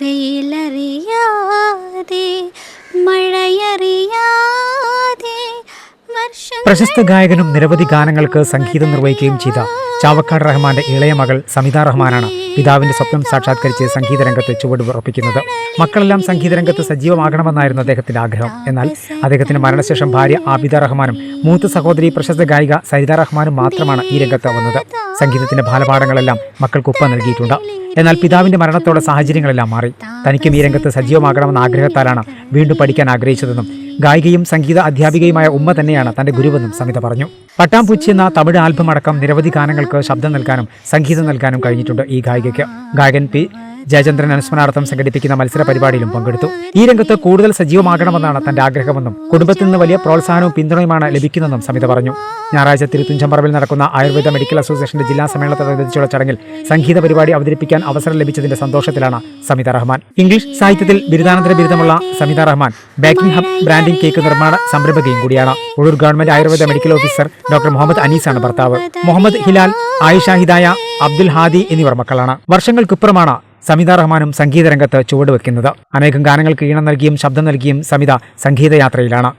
വെയിലറിയാതെ മഴയറിയാതെ പ്രശസ്ത ഗായകനും നിരവധി ഗാനങ്ങൾക്ക് സംഗീതം നിർവഹിക്കുകയും ചെയ്ത ചാവക്കാട് റഹ്മാന്റെ ഇളയ മകൾ സമിത റഹ്മാനാണ് പിതാവിന്റെ സ്വപ്നം സാക്ഷാത്കരിച്ച് സംഗീത രംഗത്ത് ചുവടുറപ്പിക്കുന്നത് മക്കളെല്ലാം സംഗീത രംഗത്ത് സജീവമാകണമെന്നായിരുന്നു അദ്ദേഹത്തിന്റെ ആഗ്രഹം. എന്നാൽ അദ്ദേഹത്തിന്റെ മരണശേഷം ഭാര്യ ആബിദ റഹ്മാനും മൂത്ത സഹോദരി പ്രശസ്ത ഗായിക സരിത റഹ്മാനും മാത്രമാണ് ഈ രംഗത്ത് വന്നത്. സംഗീതത്തിന്റെ ബാലപാഠങ്ങളെല്ലാം മക്കൾക്ക് ഒപ്പം നൽകിയിട്ടുണ്ട്. എന്നാൽ പിതാവിന്റെ മരണത്തോടെ സാഹചര്യങ്ങളെല്ലാം മാറി. തനിക്കും ഈ രംഗത്ത് സജീവമാകണമെന്ന ആഗ്രഹത്താലാണ് വീണ്ടും പഠിക്കാൻ ആഗ്രഹിച്ചതെന്നും ഗായികയും സംഗീത അധ്യാപികയുമായ ഉമ്മ തന്നെയാണ് തന്റെ ഗുരുവെന്നും സമിത പറഞ്ഞു. പട്ടാംപൂച്ചി എന്ന തമിഴ് ആൽബം അടക്കം നിരവധി ഗാനങ്ങൾക്ക് ശബ്ദം നൽകാനും സംഗീതം നൽകാനും കഴിഞ്ഞിട്ടുണ്ട് ഈ ഗായികയ്ക്ക്. ഗായകൻ പി ജയചന്ദ്രൻ അനുസ്മരണാർത്ഥം സംഘടിപ്പിക്കുന്ന മത്സര പരിപാടിയിലും പങ്കെടുത്തു. ഈ രംഗത്ത് കൂടുതൽ സജീവമാകണമെന്നാണ് തന്റെ ആഗ്രഹമെന്നും കുടുംബത്തിൽ നിന്ന് വലിയ പ്രോത്സാഹനവും പിന്തുണയുമാണ് ലഭിക്കുന്നതെന്നും സമിത പറഞ്ഞു. ഞായറാഴ്ച തിരുത്തുഞ്ചമ്പറമ്പിൽ നടക്കുന്ന ആയുർവേദ മെഡിക്കൽ അസോസിയേഷന്റെ ജില്ലാ സമ്മേളനത്തോടനുബന്ധിച്ചുള്ള ചടങ്ങിൽ സംഗീത പരിപാടി അവതരിപ്പിക്കാൻ അവസരം ലഭിച്ചതിന്റെ സന്തോഷത്തിലാണ് സമിത റഹ്മാൻ. ഇംഗ്ലീഷ് സാഹിത്യത്തിൽ ബിരുദാനന്തര ബിരുദമുള്ള Samitha Rahman baking hub branding cake നിർമ്മാണ സംരംഭകയും കൂടിയാണ്. Ulloor government Ayurveda medical officer doctor Muhammad അനീസാണ് ഭർത്താവ്. മുഹമ്മദ് ഹിലാൽ ആയിഷ ഹിദായ അബ്ദുൽ ഹാദി എന്നിവർ മക്കളാണ്. വർഷങ്ങൾക്കിപ്പുറമാണ് സമിത റഹ്മാനും സംഗീത രംഗത്ത് ചുവടുവെക്കുന്നത് അനേകം ഗാനങ്ങൾക്ക് ഈണം നൽകിയും ശബ്ദം നൽകിയും സമിത സംഗീതയാത്രയിലാണ്.